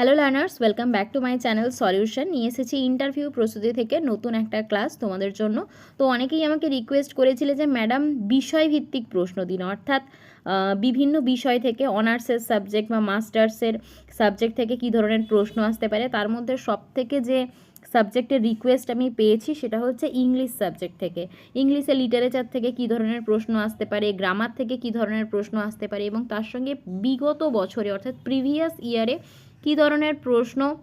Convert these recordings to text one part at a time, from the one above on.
Hello learners welcome back to my channel solution নিয়ে এসেছি interview প্রস্তুতি থেকে নতুন একটা ক্লাস তোমাদের জন্য। তো অনেকেই আমাকে রিকোয়েস্ট করেছিলে যে ম্যাডাম বিষয়ভিত্তিক প্রশ্ন দিন অর্থাৎ বিভিন্ন বিষয় থেকে অনার্সের সাবজেক্ট বা মাস্টার্সের সাবজেক্ট থেকে কী ধরনের প্রশ্ন আসতে পারে, তার মধ্যে সব থেকে যে সাবজেক্টের রিকোয়েস্ট আমি পেয়েছি সেটা হচ্ছে ইংলিশ সাবজেক্ট থেকে। ইংলিশে লিটারেচার থেকে কী ধরনের প্রশ্ন আসতে পারে গ্রামার থেকে কী ধরনের প্রশ্ন আসতে পারে এবং তার সঙ্গে বিগত বছরে, অর্থাৎ প্রিভিয়াস ইয়ারে কী ধরনের প্রশ্ন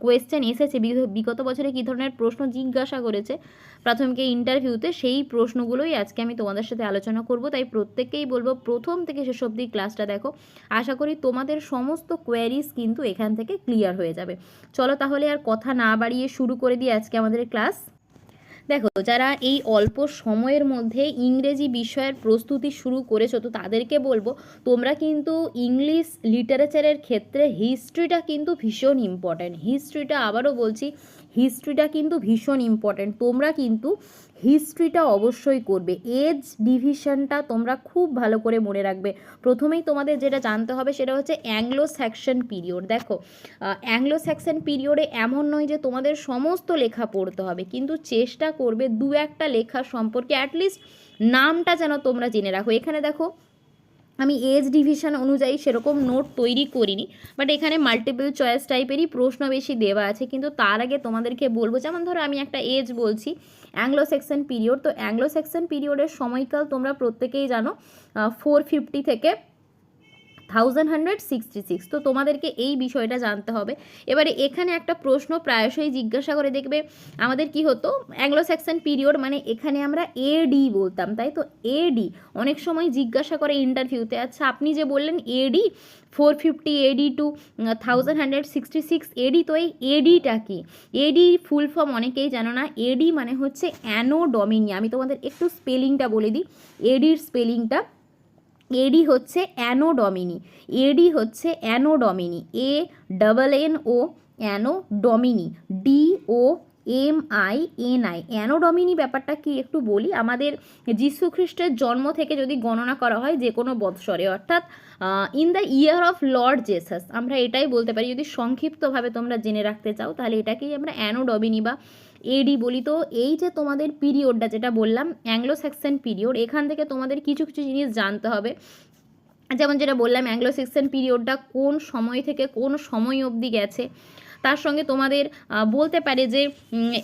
কোয়েশ্চেন এসেছে বিগ- বিগত বছরে কী ধরনের প্রশ্ন জিজ্ঞাসা করেছে, প্রাথমিক ইন্টারভিউতে সেই প্রশ্নগুলোই আজকে আমি তোমাদের সাথে আলোচনা করব। তাই প্রত্যেককেই বলব, প্রথম থেকে শেষ অবধি ক্লাসটা দেখো। আশা করি তোমাদের সমস্ত কোয়ারিজ কিন্তু এখান থেকে ক্লিয়ার হয়ে যাবে। চলো তাহলে আর কথা না বাড়িয়ে শুরু করে দিই আজকে আমাদের ক্লাস দেখো, যারা এই অল্প সময়ের মধ্যে ইংরেজি বিষয়ের প্রস্তুতি শুরু করেছ, তো তাদেরকে বলব, তোমরা কিন্তু ইংলিশ লিটারেচারের ক্ষেত্রে হিস্ট্রিটা কিন্তু ভীষণ ইম্পর্ট্যান্ট হিস্ট্রিটা আবারও বলছি, হিস্ট্রিটা কিন্তু ভীষণ ইম্পর্ট্যান্ট তোমরা কিন্তু হিস্ট্রিটা অবশ্যই করবে। এজ ডিভিশনটা তোমরা খুব ভালো করে মনে রাখবে। প্রথমেই তোমাদের যেটা জানতে হবে সেটা হচ্ছে অ্যাংলো স্যাকশন পিরিয়ড দেখো অ্যাংলো স্যাকশন পিরিয়ডে এমন নয় যে তোমাদের সমস্ত লেখা পড়তে হবে, কিন্তু চেষ্টা করবে দু একটা লেখা সম্পর্কে অ্যাটলিস্ট নামটা যেন তোমরা জেনে রাখো। এখানে দেখো আমি এজ ডিভিশন অনুযায়ী সেরকম নোট তৈরি করিনি বাট এখানে মাল্টিপল চয়েস টাইপেরই প্রশ্ন বেশি দেওয়া আছে, কিন্তু তার আগে তোমাদেরকে বলব, যেমন ধরো আমি একটা এজ বলছি অ্যাংলো সেকশন পিরিয়ড তো অ্যাংলো সেকশন পিরিয়ডের সময়কাল তোমরা প্রত্যেকেই জানো ফোর ফিফটি থেকে থাউজেন্ড হান্ড্রেড সিক্সটি সিক্স তো তোমাদেরকে এই বিষয়টা জানতে হবে। এবারে এখানে একটা প্রশ্ন প্রায়শই জিজ্ঞাসা করে দেখবে, আমাদের কি হতো? অ্যাংলো স্যাকশন পিরিয়ড মানে এখানে আমরা এডি বলতাম, তাই তো? এডি অনেক সময় জিজ্ঞাসা করে ইন্টারভিউতে আচ্ছা আপনি যে বললেন AD four fifty AD two thousand hundred sixty six AD তো এই এডিটা কি? এডি ফুল ফর্ম অনেকেই জানো না। এডি মানে হচ্ছে অ্যানোডমিনি আমি তোমাদের একটু স্পেলিংটা বলে দিই। এডির স্পেলিংটা এডি হচ্ছে অ্যানোডমিনি। এডি হচ্ছে Anno Domini. A, double N, O, Anno Domini. D, O, M, I, N, I. Anno Domini ব্যাপারটা কি একটু বলি? আমাদের যীশু খ্রিস্টের জন্ম থেকে যদি গণনা করা হয় যে কোনো বৎসরে, অর্থাৎ in the year of Lord Jesus আমরা এটাই বলতে পারি। যদি সংক্ষিপ্তভাবে তোমরা জেনে রাখতে চাও, তাহলে এটাকেই আমরা অ্যানোডমিনি বা এডি বলি তো, এই যে তোমাদের পিরিয়ডটা যেটা বললাম অ্যাংলো সেকশন পিরিয়ড, এখান থেকে তোমাদের কিছু কিছু জিনিস জানতে হবে। যেমন যেটা বললাম অ্যাংলো সেকশন পিরিয়ডটা কোন সময় থেকে কোন সময় অবধি গেছে? তার সঙ্গে তোমাদের বলতে পারে যে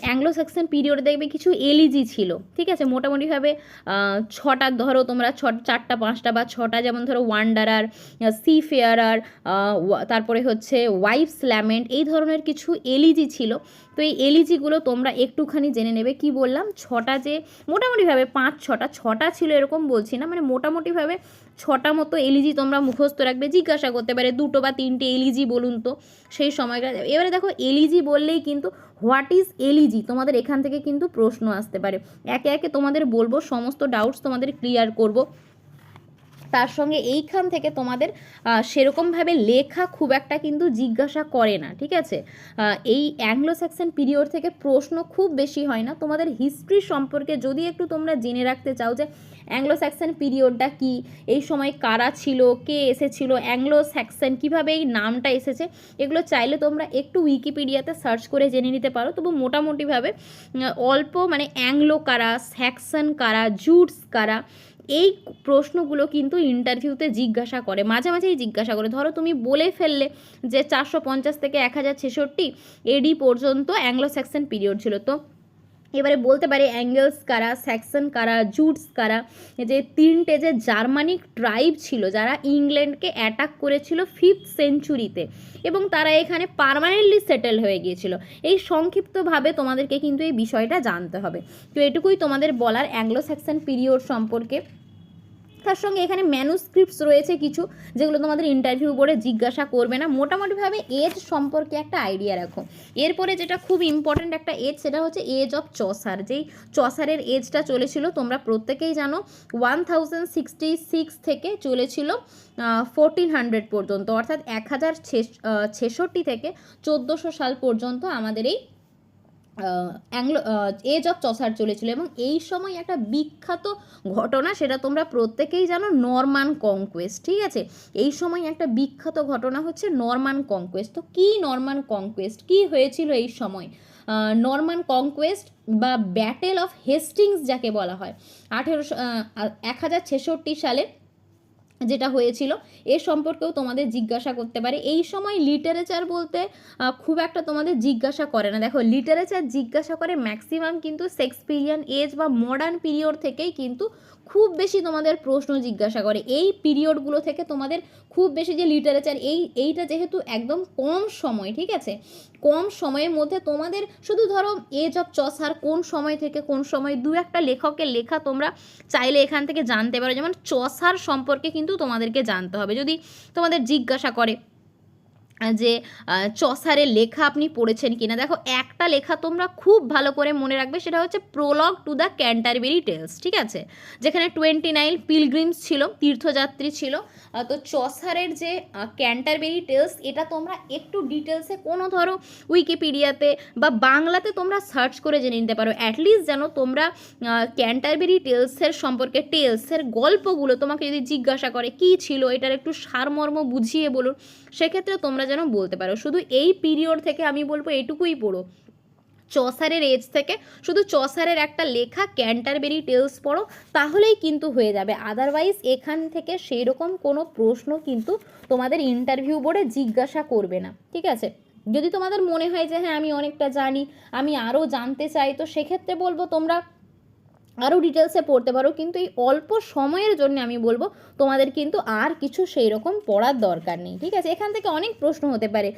অ্যাংলো সেকশন পিরিয়ডে দেখবে কিছু এলিজি ছিল, ঠিক আছে? মোটামুটিভাবে ছটা, ধরো তোমরা ছ, চারটা, পাঁচটা বা ছটা, যেমন ধরো ওয়ান্ডারার সি ফেয়ারার তারপরে হচ্ছে ওয়াইফ ল্যামেন্ট এই ধরনের কিছু এলিজি ছিল। তো এই এলিজিগুলো তোমরা একটুখানি জেনে নেবে। কি বললাম? ছটা যে, মোটামুটিভাবে পাঁচ, ছটা ছটা ছিল এরকম বলছি না মানে মোটামুটিভাবে ছটা মতো এলিজি তোমরা মুখস্থ রাখবে, জিজ্ঞাসা করতে পারে দুটো বা তিনটে এলিজি বলুন তো, সেই সময়টা এবারে দেখো এলিজি বললেই কিন্তু হোয়াট ইজ এলিজি তোমাদের এখান থেকে কিন্তু প্রশ্ন আসতে পারে। একে একে তোমাদের বলব, সমস্ত ডাউটস তোমাদের ক্লিয়ার করব। তার সঙ্গে এইখান থেকে তোমাদের সেরকমভাবে লেখা খুব একটা কিন্তু জিজ্ঞাসা করে না, ঠিক আছে? এই অ্যাংলো স্যাকশন পিরিয়ড থেকে প্রশ্ন খুব বেশি হয় না। তোমাদের হিস্ট্রি সম্পর্কে যদি একটু তোমরা জেনে রাখতে চাও যে অ্যাংলো স্যাকশন পিরিয়ডটা কি, এই সময় কারা ছিল, কে এসেছিল অ্যাংলো স্যাকসন কীভাবে এই নামটা এসেছে, এগুলো চাইলে তোমরা একটু উইকিপিডিয়াতে সার্চ করে জেনে নিতে পারো। তবু মোটামুটিভাবে অল্প মানে অ্যাংলো কারা স্যাকশন কারা জুটস কারা এই প্রশ্নগুলো কিন্তু ইন্টারভিউতে জিজ্ঞাসা করে, মাঝে মাঝেই জিজ্ঞাসা করে। ধরো তুমি বলে ফেললে যে চারশো পঞ্চাশ থেকে এক হাজার ছেষট্টি এডি পর্যন্ত অ্যাংলো স্যাকশন পিরিয়ড ছিল। তো এবারে বলতে পারে অ্যাঙ্গেলস কারা স্যাকসন কারা জুটস কারা যে তিনটে যে জার্মানিক ট্রাইব ছিল, যারা ইংল্যান্ডকে অ্যাটাক করেছিল ফিফথ সেঞ্চুরিতে এবং তারা এখানে পারমানেন্টলি সেটেল হয়ে গিয়েছিল। এই সংক্ষিপ্তভাবে তোমাদেরকে কিন্তু এই বিষয়টা জানতে হবে। তো এটুকুই তোমাদের বলার অ্যাংলো স্যাকসন পিরিয়ড সম্পর্কে। তার সঙ্গে এখানে ম্যানুস্ক্রিপ্টস রয়েছে কিছু, যেগুলো তোমাদের ইন্টারভিউ বোর্ডে জিজ্ঞাসা করবে না। মোটামুটিভাবে এজ সম্পর্কে একটা আইডিয়া রাখো। এরপরে যেটা খুব ইম্পর্ট্যান্ট একটা এজ সেটা হচ্ছে এজ অফ চসার যেই চসারের এজটা চলেছিল, তোমরা প্রত্যেকেই জানো ওয়ান থাউজেন্ড সিক্সটি সিক্স থেকে চলেছিল ফোরটিন হান্ড্রেড পর্যন্ত। অর্থাৎ এক হাজার ছেষট্টি থেকে চোদ্দোশো সাল পর্যন্ত আমাদের এই অ্যাংলো এজ অফ চসার চলেছিল এবং এই সময় একটা বিখ্যাত ঘটনা সেটা তোমরা প্রত্যেকেই জানো, নরমান কংকোয়েস্ট ঠিক আছে? এই সময় একটা বিখ্যাত ঘটনা হচ্ছে নরমান কংকোয়েস্ট তো কী নরমান কংকোয়েস্ট কী হয়েছিল এই সময়? নরমান কংকোয়েস্ট বা ব্যাটেল অফ হেস্টিংস যাকে বলা হয়, আঠেরোশো এক হাজার ছেষট্টি সালে যেটা হয়েছিল এ সম্পর্কেও তোমাদের জিজ্ঞাসা করতে পারে। এই সময় লিটারেচার বলতে খুব একটা তোমাদের জিজ্ঞাসা করে না। দেখো লিটারেচার জিজ্ঞাসা করে ম্যাক্সিমাম কিন্তু সেক্সপিরিয়ান এজ বা মডার্ন পিরিয়ড থেকেই কিন্তু খুব বেশি তোমাদের প্রশ্ন জিজ্ঞাসা করে। এই পিরিয়ডগুলো থেকে তোমাদের খুব বেশি যে লিটারেচার এই, এইটা যেহেতু একদম কম সময়, ঠিক আছে? কম সময়ের মধ্যে তোমাদের শুধু ধরো এজ অফ চসার কোন সময় থেকে কোন সময় দু একটা লেখকের লেখা তোমরা চাইলে এখান থেকে জানতে পারো। যেমন চসার সম্পর্কে কিন্তু তোমাদেরকে জানতে হবে। যদি তোমাদের জিজ্ঞাসা করে যে চসারের লেখা আপনি পড়েছেন কিনা। দেখো, একটা লেখা তোমরা খুব ভালো করে মনে রাখবে, সেটা হচ্ছে prologue to the Canterbury Tales ঠিক আছে? যেখানে টোয়েন্টি নাইন পিলগ্রিমস ছিল, তীর্থযাত্রী ছিল। তো চসারের যে ক্যান্টারবেরি টেলস এটা তোমরা একটু ডিটেলসে কোনো ধরো উইকিপিডিয়াতে বা বাংলাতে তোমরা সার্চ করে জেনে নিতে পারো। অ্যাটলিস্ট যেন তোমরা ক্যান্টারবেরি টেলসের সম্পর্কে টেলসের গল্পগুলো তোমাকে যদি জিজ্ঞাসা করে, কি ছিল, এটার একটু সারমর্ম বুঝিয়ে বলুন। সেক্ষেত্রে তোমরা যেন বলতে পারো। শুধু এই পিরিয়ড থেকে আমি বলব এটুকুই পড়ো। চসারের এজ থেকে শুধু চসারের একটা লেখা ক্যান্টারবেরি টেলস পড়ো, তাহলেই কিন্তু হয়ে যাবে। আদারওয়াইজ এখান থেকে সেই রকম কোনো প্রশ্ন কিন্তু তোমাদের ইন্টারভিউ বোর্ডে জিজ্ঞাসা করবে না। ঠিক আছে? যদি তোমাদের মনে হয় যে হ্যাঁ আমি অনেকটা জানি, আমি আরও জানতে চাই, তো সেক্ষেত্রে বলব তোমরা আরও ডিটেলসে পড়তে পারো, কিন্তু এই অল্প সময়ের জন্য আমি বলব, তোমাদের কিন্তু আর কিছু সেই রকম পড়ার দরকার নেই, ঠিক আছে? এখান থেকে অনেক প্রশ্ন হতে পারে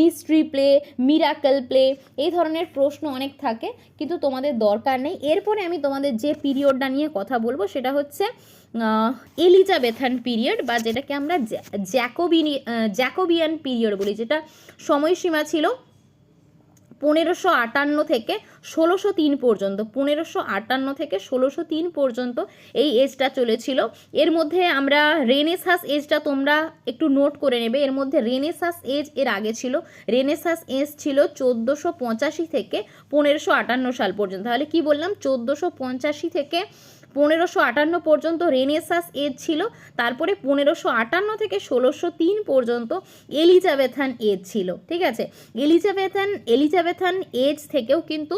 মিস্ট্রি প্লে মিরাকল প্লে এই ধরনের প্রশ্ন অনেক থাকে, কিন্তু তোমাদের দরকার নেই। এরপরে আমি তোমাদের যে পিরিয়ডটা নিয়ে কথা বলব, সেটা হচ্ছে এলিজাবেথান পিরিয়ড বা যেটাকে আমরা জ্যাকোবিনি জ্যাকোবিয়ান পিরিয়ড বলি, যেটা সময়সীমা ছিল পনেরোশো আটান্ন থেকে ষোলোশো তিন পর্যন্ত, পনেরোশো আটান্ন থেকে ষোলোশো তিন পর্যন্ত এই এজটা চলেছিল। এর মধ্যে আমরা রেনেসাস এজটা তোমরা একটু নোট করে নেবে। এর মধ্যে রেনেসাস এজ এর আগে ছিল। রেনেসাস এজ ছিল চোদ্দোশো পঁচাশি থেকে পনেরোশো আটান্ন সাল পর্যন্ত। তাহলে কি বললাম? চোদ্দোশো পঁচাশি থেকে পনেরোশো আটান্ন পর্যন্ত রেনেসাস এজ ছিল, তারপরে পনেরোশো আটান্ন থেকে ষোলোশো তিন পর্যন্ত এলিজাবেথান এজ ছিল, ঠিক আছে? এলিজাবেথান এলিজাবেথান এজ থেকেও কিন্তু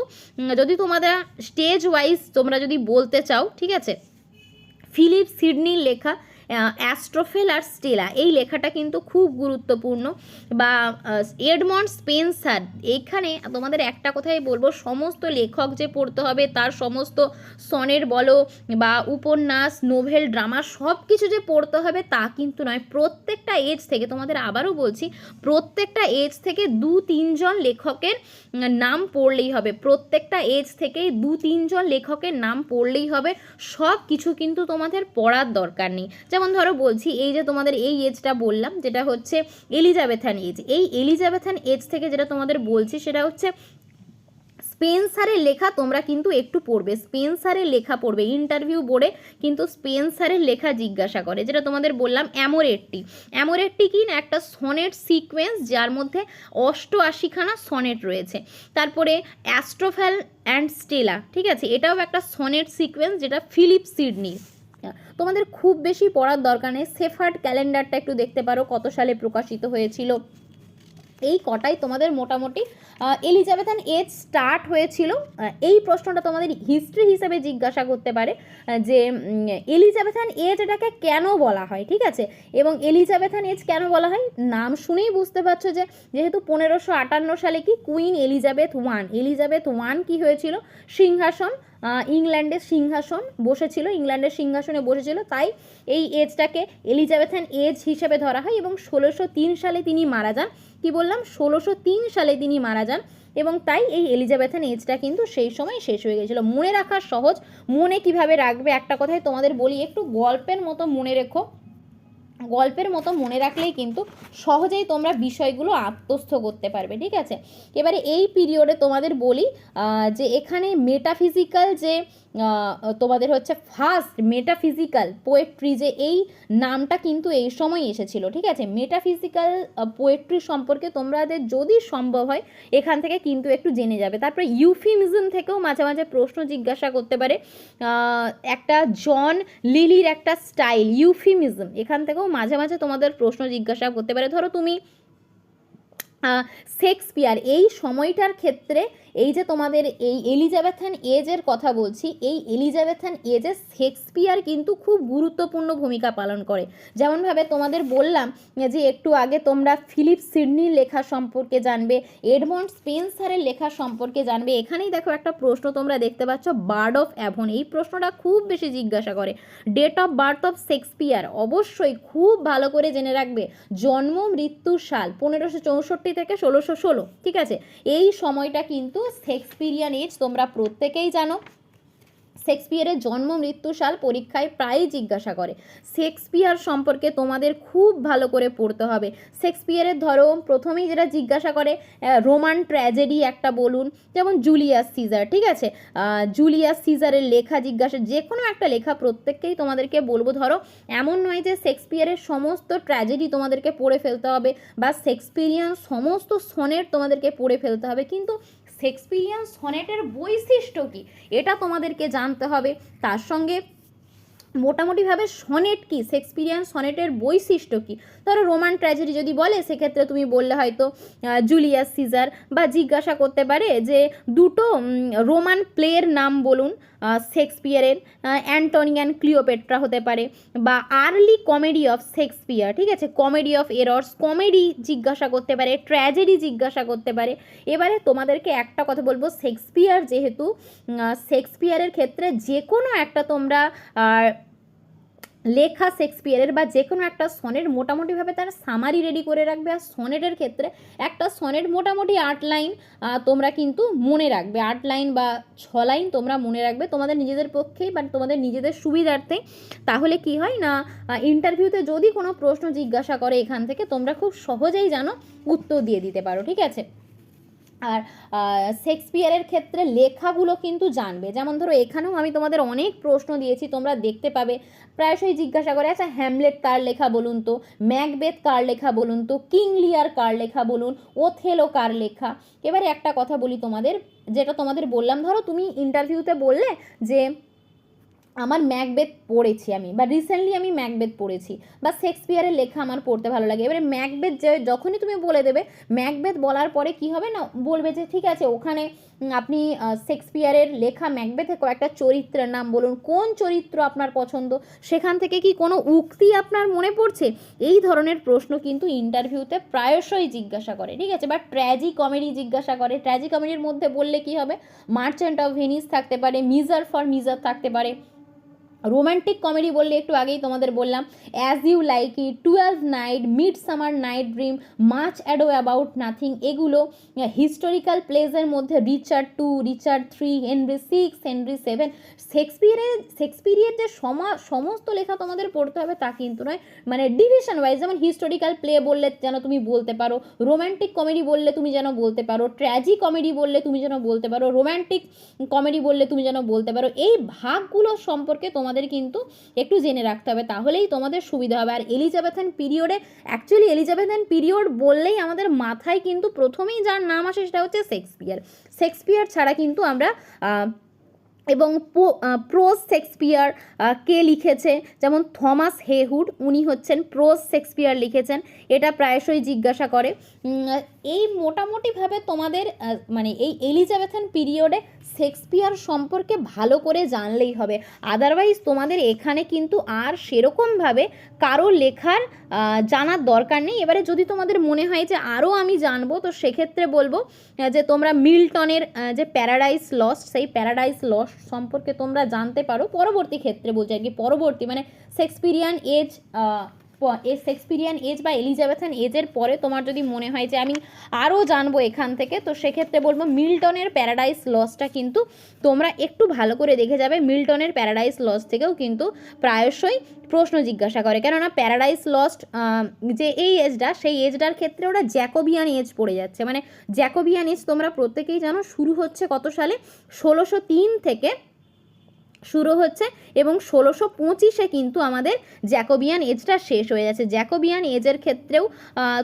যদি তোমাদের স্টেজ ওয়াইজ তোমরা যদি বলতে চাও, ঠিক আছে? ফিলিপ সিডনির লেখা অ্যাস্ট্রোফেল আর স্টেলা এই লেখাটা কিন্তু খুব গুরুত্বপূর্ণ। বা এডমন্ড স্পেন্সার এইখানে তোমাদের একটা কথাই বলব, সমস্ত লেখক যে পড়তে হবে, তার সমস্ত সনের বলো বা উপন্যাস নোভেল ড্রামা সব কিছু যে পড়তে হবে, তা কিন্তু নয়। প্রত্যেকটা এজ থেকে, তোমাদের আবারও বলছি, প্রত্যেকটা এজ থেকে দু তিনজন লেখকের নাম পড়লেই হবে। প্রত্যেকটা এজ থেকেই দু তিনজন লেখকের নাম পড়লেই হবে। সব কিছু কিন্তু তোমাদের পড়ার দরকার নেই। যেমন ধরো বলছি, এই যে তোমাদের এই এজটা বললাম, যেটা হচ্ছে এলিজাবেথান এজ এই এলিজাবেথান এজ থেকে যেটা তোমাদের বলছি, সেটা হচ্ছে স্পেন্সারের লেখা তোমরা কিন্তু একটু পড়বে। স্পেন্সারের লেখা পড়বে। ইন্টারভিউ বোর্ডে কিন্তু স্পেন্সারের লেখা জিজ্ঞাসা করে। যেটা তোমাদের বললাম অ্যামোরেটটি অ্যামোরেটটি কি না? একটা সনেট সিকোয়েন্স যার মধ্যে অষ্টআশিখানা সনেট রয়েছে। তারপরে অ্যাস্ট্রোফ্যাল অ্যান্ড স্টেলা ঠিক আছে? এটাও একটা সনেট সিকোয়েন্স যেটা ফিলিপ সিডনি তোমাদের খুব বেশি পড়ার দরকার নেই। সেফার্ড ক্যালেন্ডারটা একটু দেখতে পারো, কত সালে প্রকাশিত হয়েছিল। এই কটাই তোমাদের মোটামুটি এলিজাবেথান এজ স্টার্ট হয়েছিল। এই প্রশ্নটা তোমাদের হিস্ট্রি হিসেবে জিজ্ঞাসা করতে পারে যে এলিজাবেথান এজ এটাকে কেন বলা হয়, ঠিক আছে? এবং এলিজাবেথান এজ কেন বলা হয়? নাম শুনেই বুঝতে পারছ যে, যেহেতু পনেরোশো আটান্ন সালে কি queen Elizabeth one Elizabeth one কি হয়েছিল? সিংহাসন ইংল্যান্ডের সিংহাসন বসেছিল, ইংল্যান্ডের সিংহাসনে বসেছিল, তাই এই এজটাকে এলিজাবেথান এজ হিসেবে ধরা হয় এবং ষোলোশো তিন সালে তিনি মারা যান। কি বললাম? ষোলোশো তিন সালে তিনি মারা যান এবং তাই এই এলিজাবেথান এজটা কিন্তু সেই সময় শেষ হয়ে গেছিল। মনে রাখা সহজ, মনে কীভাবে রাখবে একটা কথাই তোমাদের বলি, একটু গল্পের মতো মনে রেখো। গল্পের মতো মনে রাখলেই কিন্তু সহজেই তোমরা বিষয়গুলো আত্মস্থ করতে পারবে, ঠিক আছে? এবারে এই পিরিয়ডে তোমাদের বলি যে এখানে মেটাফিজিক্যাল যে তোমাদের হচ্ছে ফার্স্ট মেটাফিজিক্যাল পোয়েট্রি যে এই নামটা কিন্তু এই সময় এসেছিল, ঠিক আছে? মেটাফিজিক্যাল পোয়েট্রি সম্পর্কে তোমাদের যদি সম্ভব হয়, এখান থেকে কিন্তু একটু জেনে যাবে। তারপরে ইউফিমিজম থেকেও মাঝে মাঝে প্রশ্ন জিজ্ঞাসা করতে পারে। একটা জন লিলির একটা স্টাইল ইউফিমিজম এখান থেকেও মাঝে মাঝে তোমাদের প্রশ্ন জিজ্ঞাসা করতে পারে। ধরো তুমি শেক্সপিয়ার। এই সময়টার ক্ষেত্রে এই যে তোমাদের এই এলিজাবেথান এজের কথা বলছি, এই এলিজাবেথান এজে শেক্সপিয়ার কিন্তু খুব গুরুত্বপূর্ণ ভূমিকা পালন করে। যেমনভাবে তোমাদের বললাম যে একটু আগে তোমরা ফিলিপ সিডনির লেখা সম্পর্কে জানবে, এডমন্ড স্পেন্সারের লেখা সম্পর্কে জানবে। এখানেই দেখো একটা প্রশ্ন তোমরা দেখতে পাচ্ছ, বার্ড অফ অ্যাভন। এই প্রশ্নটা খুব বেশি জিজ্ঞাসা করে। Date of birth of Shakespeare অবশ্যই খুব ভালো করে জেনে রাখবে। জন্ম মৃত্যু সাল, পনেরোশো চৌষট্টি থেকে ষোলোশো ষোলো ঠিক আছে? এই সময়টা কিন্তু শেক্সপিরিয়ান এজ তোমরা প্রত্যেকেই জানো। শেক্সপিয়ারের জন্ম মৃত্যু সাল পরীক্ষায় প্রায়ই জিজ্ঞাসা করে। শেক্সপিয়ার সম্পর্কে তোমাদের খুব ভালো করে পড়তে হবে। শেক্সপিয়ারের ধরো, প্রথমেই যেটা জিজ্ঞাসা করে রোমান ট্র্যাজেডি একটা বলুন, যেমন জুলিয়াস সিজার, ঠিক আছে? জুলিয়াস সিজারের লেখা জিজ্ঞাসা, যে কোনো একটা লেখা প্রত্যেককেই তোমাদেরকে বলব। ধরো, এমন নয় যে শেক্সপিয়ারের সমস্ত ট্র্যাজেডি তোমাদেরকে পড়ে ফেলতে হবে বা শেক্সপিয়ারিয়ান সমস্ত সনেট তোমাদেরকে পড়ে ফেলতে হবে। কিন্তু শেক্সপিয়ারিয়ান সনেটের বৈশিষ্ট্য কী? এটা তোমাদেরকে জানতে হবে। তার সঙ্গে মোটামুটিভাবে সনেট কী? শেক্সপিয়ারিয়ান সনেটের বৈশিষ্ট্য কি? ধরো রোমান ট্র্যাজেডি যদি বলে, সেক্ষেত্রে তুমি বললে হয়তো জুলিয়াস সিজার বা জিজ্ঞাসা করতে পারে যে দুটো রোমান প্লের নাম বলুন শেক্সপিয়ারের অ্যান্টনি অ্যান্ড ক্লিওপেট্রা হতে পারে বা আর্লি কমেডি অফ শেক্সপিয়ার ঠিক আছে? কমেডি অফ এরর্স কমেডি জিজ্ঞাসা করতে পারে ট্র্যাজেডি জিজ্ঞাসা করতে পারে। এবারে তোমাদেরকে একটা কথা বলব শেক্সপিয়ার যেহেতু শেক্সপিয়ারের ক্ষেত্রে যে কোনো একটা তোমরা লেখা শেক্সপিয়ারের বা যে কোনো একটা সনের মোটামুটিভাবে তার সামারি রেডি করে রাখবে আর সনেটের ক্ষেত্রে একটা সনেট মোটামুটি আট লাইন তোমরা কিন্তু মনে রাখবে। আট লাইন বা ছ লাইন তোমরা মনে রাখবে তোমাদের নিজেদের পক্ষেই বা তোমাদের নিজেদের সুবিধার্থে। তাহলে কি হয় না ইন্টারভিউতে যদি কোনো প্রশ্ন জিজ্ঞাসা করে এখান থেকে তোমরা খুব সহজেই জানো উত্তর দিয়ে দিতে পারো, ঠিক আছে? আর শেক্সপিয়ারের ক্ষেত্রে লেখাগুলো কিন্তু জানবে। যেমন ধরো এখানেও আমি তোমাদের অনেক প্রশ্ন দিয়েছি, তোমরা দেখতে পাবে। প্রায়শই জিজ্ঞাসা করে আচ্ছা হ্যামলেট কার লেখা বলুন তো? ম্যাকবেথ কার লেখা বলুন তো? কিং লিয়ার কার লেখা বলুন? ওথেলো কার লেখা? এবারে একটা কথা বলি তোমাদের, যেটা তোমাদের বললাম। ধরো তুমি ইন্টারভিউতে বললে যে আমার ম্যাকবেথ পড়েছি আমি, বা রিসেন্টলি আমি ম্যাকবেথ পড়েছি, বা শেক্সপিয়ারের লেখা আমার পড়তে ভালো লাগে। এবারে ম্যাকবেথ যে, যখনই তুমি বলে দেবে, ম্যাকবেথ বলার পরে কি হবে না, বলবে যে, ঠিক আছে, ওখানে আপনি শেক্সপিয়ারের লেখা ম্যাকবেথে কয়েকটা চরিত্রের নাম বলুন, কোন চরিত্র আপনার পছন্দ, সেখান থেকে কি কোনো উক্তি আপনার মনে পড়ছে? এই ধরনের প্রশ্ন কিন্তু ইন্টারভিউতে প্রায়শই জিজ্ঞাসা করে, ঠিক আছে? বা ট্র্যাজি কমেডি জিজ্ঞাসা করে। ট্র্যাজি কমেডির মধ্যে বললে কি হবে? মার্চেন্ট অফ ভেনিস থাকতে পারে মিজার ফর মিজার থাকতে পারে রোমান্টিক কমেডি বললে একটু আগেই তোমাদের বললাম। As you like it twelve night mid summer night dream much ado about nothing এগুলো হিস্টোরিক্যাল প্লেসের মধ্যে Richard two Richard three Henry six Henry seven শেক্সপিয়ারের শেক্সপিয়ারের যে সমা, সমস্ত লেখা তোমাদের পড়তে হবে তা কিন্তু নয়। মানে ডিভিশন ওয়াইজ যেমন হিস্টোরিক্যাল প্লে বললে যেন তুমি বলতে পারো রোম্যান্টিক কমেডি বললে তুমি যেন বলতে পারো ট্র্যাজি কমেডি বললে তুমি যেন বলতে পারো রোম্যান্টিক কমেডি বললে তুমি যেন বলতে পারো, এই ভাগগুলো সম্পর্কে তোমাদের কিন্তু একটু জেনে রাখতে হবে। তাহলেই তোমাদের সুবিধা হবে। আর এলিজাবেথান পিরিয়ডে অ্যাকচুয়ালি এলিজাবেথান পিরিয়ড বললেই আমাদের মাথায় কিন্তু প্রথমেই যার নাম আসে সেটা হচ্ছে শেক্সপিয়ার। শেক্সপিয়ার ছাড়া কিন্তু আমরা এবং প্রোজ শেক্সপিয়ার কে লিখেছে? যেমন থমাস হেহুড, উনি হচ্ছেন প্রোজ শেক্সপিয়ার লিখেছেন। এটা প্রায়শই জিজ্ঞাসা করে। এই মোটামুটিভাবে তোমাদের মানে এই এলিজাবেথান পিরিয়ডে শেক্সপিয়ার সম্পর্কে ভালো করে জানলেই হবে। আদারওয়াইজ তোমাদের এখানে কিন্তু আর সেরকমভাবে কারও লেখার জানার দরকার নেই। এবারে যদি তোমাদের মনে হয় যে আরও আমি জানব, তো সেক্ষেত্রে বলব যে তোমরা মিল্টনের যে প্যারাডাইস লস্ট সেই প্যারাডাইস লস্ট সম্পর্কে তোমরা জানতে পারো। পরবর্তী ক্ষেত্রে বলছি আর কি, পরবর্তী মানে শেক্সপিরিয়ান এজ শেক্সপিরিয়ান এজ বা এলিজাবেথান এজের পরে তোমার যদি মনে হয় যে, আমি আরও জানব এখান থেকে, তো সেক্ষেত্রে বলব মিল্টনের প্যারাডাইস লসটা কিন্তু তোমরা একটু ভালো করে দেখে যাবে। মিল্টনের প্যারাডাইস লস থেকেও কিন্তু প্রায়শই প্রশ্ন জিজ্ঞাসা করে। কেননা প্যারাডাইস লস্ট যে এই এজটা, সেই এজটার ক্ষেত্রে ওরা জ্যাকোবিয়ান এজ পড়ে যাচ্ছে। মানে জ্যাকোবিয়ান এজ তোমরা প্রত্যেকেই জানো, শুরু হচ্ছে কত সালে? ষোলোশো তিন থেকে শুরু হচ্ছে এবং ষোলোশো পঁচিশে কিন্তু আমাদের জ্যাকোবিয়ান এজটা শেষ হয়ে যাচ্ছে। জ্যাকোবিয়ান এজের ক্ষেত্রেও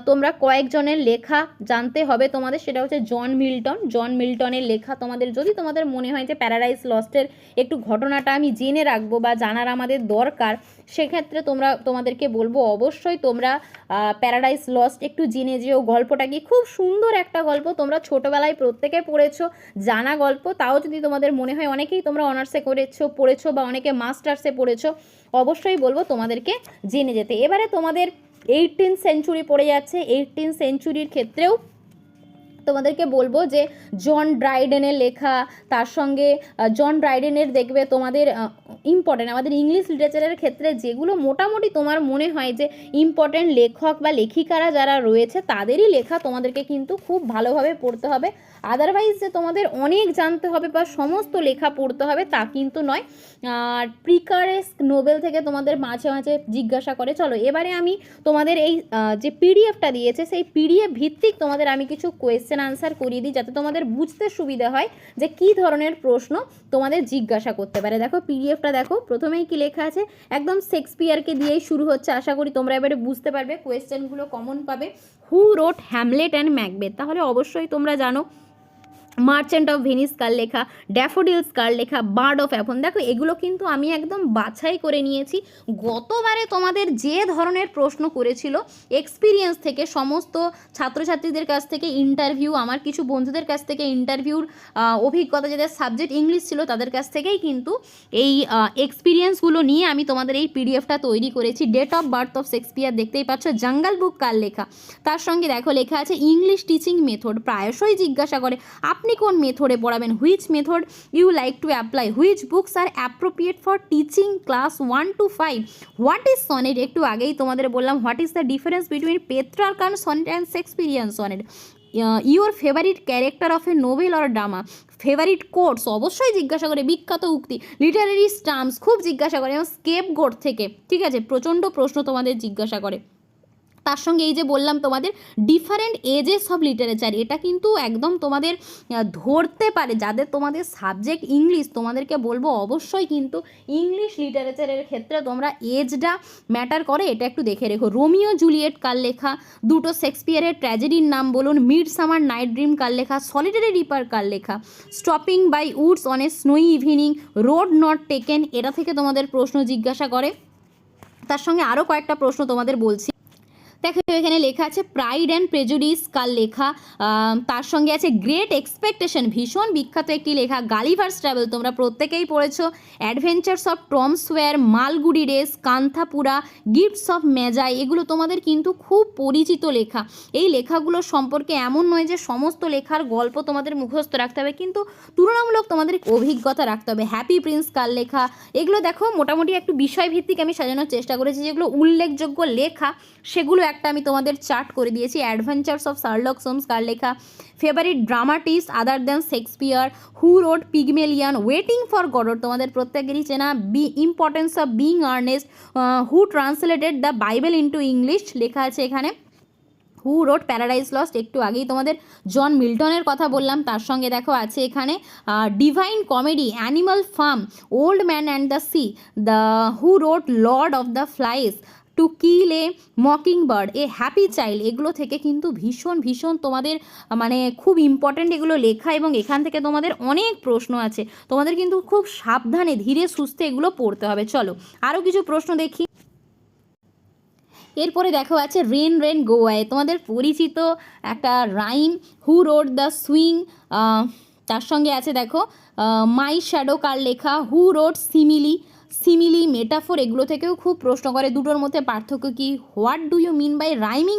তোমরা কয়েকজনের লেখা জানতে হবে। তোমাদের সেটা হচ্ছে জন মিল্টন। জন মিল্টনের লেখা তোমাদের, যদি তোমাদের মনে হয় যে প্যারাডাইস লস্টের একটু ঘটনাটা আমি জেনে রাখব বা জানার আমাদের দরকার, সেক্ষেত্রে তোমরা, তোমাদেরকে বলব অবশ্যই তোমরা প্যারাডাইস লস্ট একটু জেনে যেও। গল্পটা কি খুব সুন্দর একটা গল্প। তোমরা ছোটোবেলায় প্রত্যেকে পড়েছো, জানা গল্প। তাও যদি তোমাদের মনে হয় অনেকেই তোমরা অনার্সে করেছ পড়েছো বা অনেকে মাস্টার্সে পড়েছো, অবশ্যই বলব তোমাদেরকে জেনে যেতে। এবারে তোমাদের এইটিন সেঞ্চুরি পড়ে যাচ্ছে। এইটিন সেঞ্চুরির ক্ষেত্রেও তোমাদেরকে বলব যে জন ড্রাইডেনের লেখা, তার সঙ্গে জন ড্রাইডেনের দেখবে তোমাদের ইম্পর্টেন্ট আমাদের ইংলিশ লিটারেচারের ক্ষেত্রে যেগুলো মোটামুটি তোমার মনে হয় যে ইম্পর্টেন্ট লেখক বা লেখিকারা যারা রয়েছে, তাদেরই লেখা তোমাদেরকে কিন্তু খুব ভালোভাবে পড়তে হবে। আদারওয়াইজ যে তোমাদের অনেক জানতে হবে বা সমস্ত লেখা পড়তে হবে তা কিন্তু নয়। আর প্রিকারেস নোবেল থেকে তোমাদের মাঝে মাঝে জিজ্ঞাসা করে, চলো এবারে আমি তোমাদের এই যে পিডিএফটা দিয়েছে, সেই পিডিএফ ভিত্তিক তোমাদের আমি কিছু কোয়েশ্চেন আনসার করিয়ে দিই যাতে তোমাদের বুঝতে সুবিধা হয় যে কি ধরনের প্রশ্ন তোমাদের জিজ্ঞাসা করতে পারে। দেখো পিডিএফটা দেখো, প্রথমেই কি লেখা আছে? একদম শেক্সপিয়ারকে দিয়েই শুরু হচ্ছে। আশা করি তোমরা এবারে বুঝতে পারবে কোয়েশ্চেনগুলো কমন পাবে। Who wrote Hamlet and Macbeth তাহলে অবশ্যই তোমরা জানো মার্চেন্ট অফ ভেনিস কার লেখা ড্যাফোডিলস কার লেখা বার্ড অফ অ্যাফন দেখো, এগুলো কিন্তু আমি একদম বাছাই করে নিয়েছি। গতবারে তোমাদের যে ধরনের প্রশ্ন করেছিল এক্সপিরিয়েন্স থেকে, সমস্ত ছাত্রছাত্রীদের কাছ থেকে ইন্টারভিউ আমার কিছু বন্ধুদের কাছ থেকে ইন্টারভিউর অভিজ্ঞতা, যাদের সাবজেক্ট ইংলিশ ছিল, তাদের কাছ থেকেই কিন্তু এই এক্সপিরিয়েন্সগুলো নিয়ে আমি তোমাদের এই পিডিএফটা তৈরি করেছি। Date of birth of Shakespeare দেখতেই পাচ্ছ জাঙ্গাল বুক কার লেখা। তার সঙ্গে দেখো, লেখা আছে ইংলিশ টিচিং মেথড প্রায়শই জিজ্ঞাসা করে, আপনি কোন মেথডে পড়াবেন? Which method you like to apply which books are appropriate for teaching class one two five what is sonnet একটু আগেই তোমাদের বললাম what is the difference between Petrarch and sonnet and Shakespearean sonnet your favourite character of a novel or drama favourite course অবশ্যই জিজ্ঞাসা করে, বিখ্যাত উক্তি। Literary stamps খুব জিজ্ঞাসা করে, এবং স্কেপ গোড থেকে। ঠিক আছে? প্রচণ্ড প্রশ্ন তোমাদের জিজ্ঞাসা করে। তার সঙ্গে এই যে বললাম তোমাদের ডিফারেন্ট এজেস অফ লিটারেচার এটা কিন্তু একদম তোমাদের ধরতে পারে। যাদের তোমাদের সাবজেক্ট ইংলিশ তোমাদেরকে বলব অবশ্যই কিন্তু ইংলিশ লিটারেচারের ক্ষেত্রে তোমরা এজটা ম্যাটার করে, এটা একটু দেখে রেখো। রোমিও জুলিয়েট কার লেখা, দুটো শেক্সপিয়ারের ট্র্যাজেডির নাম বলুন মিড সামার নাইট ড্রিম কার লেখা সলিটারি রিপার কার লেখা stopping by woods on a snowy evening road not taken এটা থেকে তোমাদের প্রশ্ন জিজ্ঞাসা করে। তার সঙ্গে আরও কয়েকটা প্রশ্ন তোমাদের বলছি। দেখো এখানে লেখা আছে প্রাইড অ্যান্ড প্রেজুডিস কার লেখা। তার সঙ্গে আছে গ্রেট এক্সপেকটেশন ভীষণ বিখ্যাত একটি লেখা। গালিভার্স ট্রাভেল তোমরা প্রত্যেকেই পড়েছো। Adventures of Tom Sawyer Malgudi race Kanthapura gifts of Magi এগুলো তোমাদের কিন্তু খুব পরিচিত লেখা। এই লেখাগুলো সম্পর্কে এমন নয় যে সমস্ত লেখার গল্প তোমাদের মুখস্থ রাখতে হবে, কিন্তু তুলনামূলক তোমাদের অভিজ্ঞতা রাখতে হবে। হ্যাপি প্রিন্স কার লেখা। এগুলো দেখো, মোটামুটি একটু বিষয়ভিত্তিক আমি সাজানোর চেষ্টা করেছি, যেগুলো উল্লেখযোগ্য লেখা, সেগুলো একটা আমি তোমাদের চার্ট করে দিয়েছি অ্যাডভেঞ্চার্স অফ সার্লক সোমস কার লেখা favourite dramatist other than Shakespeare who wrote Pygmalion waiting for Godot তোমাদের প্রত্যেকেরই চেনা be importance of being earnest who translated the Bible into English লেখা আছে এখানে। হু রোড প্যারাডাইস লস্ট একটু আগেই তোমাদের জন মিল্টনের কথা বললাম, তার সঙ্গে দেখো আছে এখানে divine comedy animal farm old man and the sea the who wrote lord of the flies to kill a mocking bird a happy child, এগুলো থেকে কিন্তু ভীষণ ভীষণ তোমাদের মানে খুব ইম্পর্ট্যান্ট এগুলো লেখা এবং এখান থেকে তোমাদের অনেক প্রশ্ন আছে। তোমাদের কিন্তু খুব সাবধানে, ধীরে, সুস্থে এগুলো পড়তে হবে। চলো আরও কিছু প্রশ্ন দেখি। এরপরে দেখো আছে রেন রেন গোয়ায়। তোমাদের পরিচিত একটা rhyme, who wrote the swing তার সঙ্গে আছে দেখো মাই শ্যাডো কার লেখা, who wrote simile. Simile metaphor এগুলো থেকেও খুব প্রশ্ন করে। দুটোর মধ্যে পার্থক্য কি? What do you mean by rhyming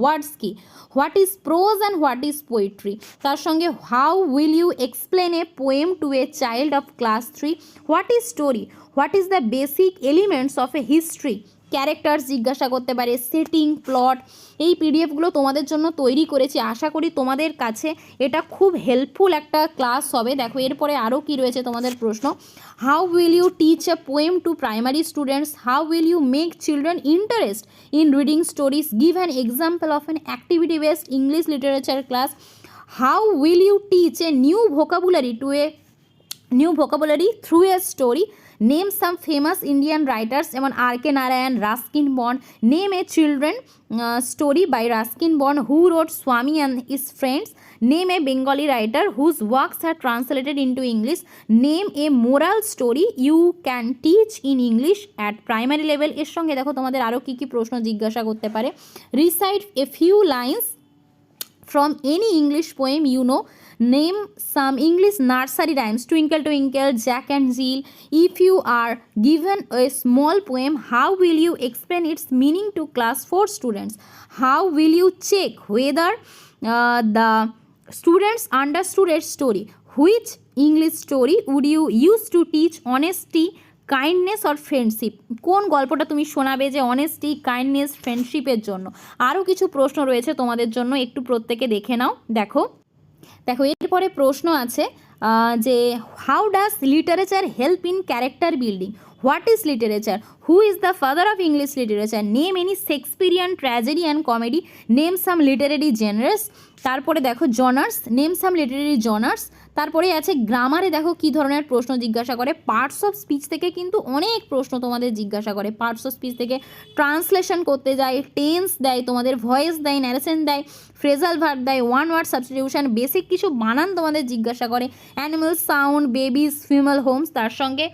words কি? What is prose and what is poetry তার সঙ্গে how will you explain a poem to a child of class three what is story what is the basic elements of a history characters জিজ্ঞাসা করতে পারে setting plot এই পিডিএফগুলো তোমাদের জন্য তৈরি করেছি। আশা করি তোমাদের কাছে এটা খুব হেল্পফুল একটা ক্লাস হবে। দেখো, এরপরে আরও কি রয়েছে তোমাদের প্রশ্ন? How will you teach a poem to primary students how will you make children interest in reading stories give an example of an activity based English literature class how will you teach a new vocabulary to a new vocabulary through a story name some famous Indian writers যেমন R K Narayan Ruskin Bond name a children story by Ruskin Bond who wrote Swami and his friends name a Bengali writer whose works are translated into English name a moral story you can teach in English at primary level এর সঙ্গে দেখো তোমাদের আরও কী কী প্রশ্ন জিজ্ঞাসা করতে পারে recite a few lines from any English poem you know. Some English nursery rhymes Twinkle, Twinkle, Jack and Jill. If you are given a small poem, how will you explain its meaning to class 4 students? How will you check whether uh, the students understood its story? Which English story would you use to teach honesty? Kindness or friendship কোন গল্পটা তুমি শোনাবে যে honesty kindness ফ্রেন্ডশিপের জন্য আরও কিছু প্রশ্ন রয়েছে তোমাদের জন্য একটু প্রত্যেকে দেখে নাও দেখো দেখো, এরপরে প্রশ্ন আছে যে how does literature help in character building what is literature who is the father of English literature name any Shakespearean tragedy and comedy name some literary genres তারপরে দেখো জনার্স নেম সাম লিটারেরি জনার্স তারপরে আছে গ্রামারে দেখো কী ধরনের প্রশ্ন জিজ্ঞাসা করে। পার্টস অফ স্পিচ থেকে কিন্তু অনেক প্রশ্ন তোমাদের জিজ্ঞাসা করে। পার্টস অফ স্পিচ থেকে ট্রান্সলেশন করতে যায় টেন্স দেয়, তোমাদের ভয়েস দেয় ন্যারেশন দেয় ফ্রেজাল ভার্ব দেয় ওয়ান ওয়ার্ড সাবস্টিটিউশন বেসিক কিছু বানান তোমাদের জিজ্ঞাসা করে। Animal sound babies female homes তার সঙ্গে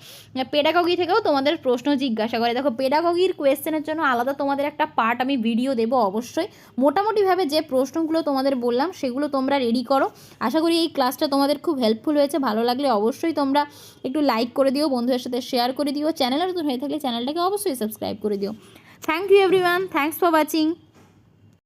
পেডাগগি থেকেও তোমাদের প্রশ্ন জিজ্ঞাসা করে। দেখো পেডাগগির কোয়েশ্চেনের জন্য আলাদা তোমাদের একটা পার্ট আমি ভিডিও দেবো অবশ্যই। মোটামুটিভাবে যে প্রশ্নগুলো তোমাদের বললাম, সেগুলো তোমরা রেডি করো। আশা করি এই ক্লাসটা তোমাদের খুব হেল্পফুল হয়েছে ভালো লাগলে অবশ্যই তোমরা একটু লাইক করে দিও, বন্ধুদের সাথে শেয়ার করে দিও। চ্যানেলে নতুন হয়ে থাকলে চ্যানেলটাকে অবশ্যই সাবস্ক্রাইব করে দিও। Thank you everyone thanks for watching